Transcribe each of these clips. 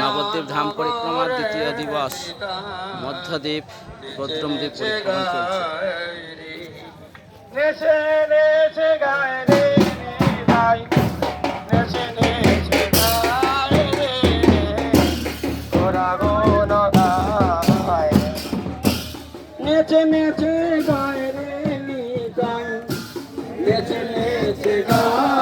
নবদ্বীপ ধাম পরিক্রমার দ্বিতীয় দিবস। মধ্যদ্বীপ প্রদ্রমদ্বীপ পরিক্রমা চলছে। নেচে গায় রে গায় নেচে নেচে গায়।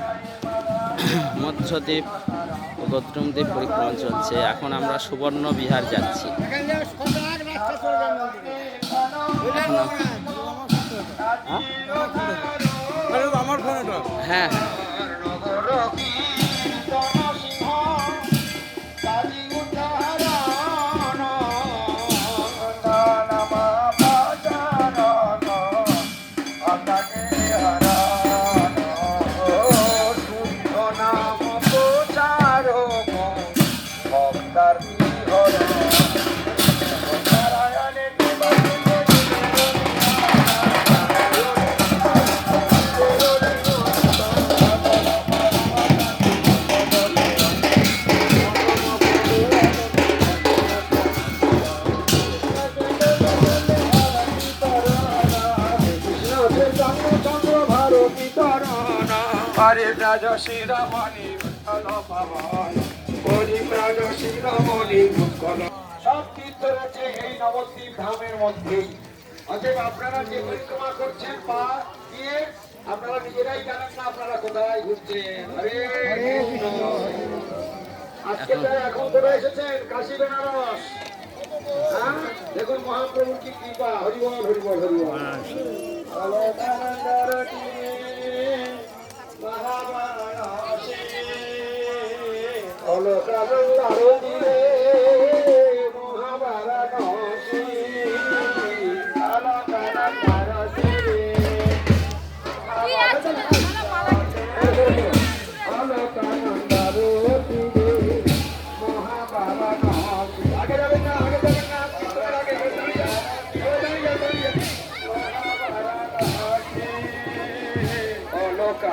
মধ্যদ্বীপ ও পরিক্রমণ পরিক্রমা চলছে। এখন আমরা সুবর্ণ বিহার যাচ্ছি। হ্যাঁ হ্যাঁ। হরে ব্রাজ শিরমণি উৎকল পাবন হরি ব্রাজ শিরমণি উৎকল। সব তীর্থ রয়েছে এই নবদ্বীপ ধামের মধ্যেই অতএব আপনারা যে পরিক্রমা করছেন পা দিয়ে আপনারা নিজেরাই জানেন না আপনারা কোথায় ঘুরছেন। হরে আজকে তো এখন কোথায় এসেছেন? কাশী বেনারস। হ্যাঁ? দেখুন মহাপ্রভুর কি কৃপা। হরিবল হরিবল হরিবল। অলকানন্দর তীরে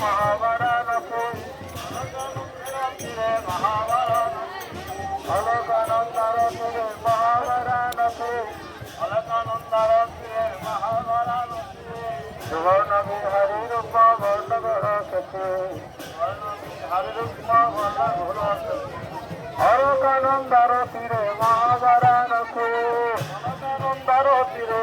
মহাবারাণসী অলকানন্দার তীরে মহাবারাণসী হরকানন্দার তীরে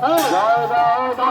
一二三二三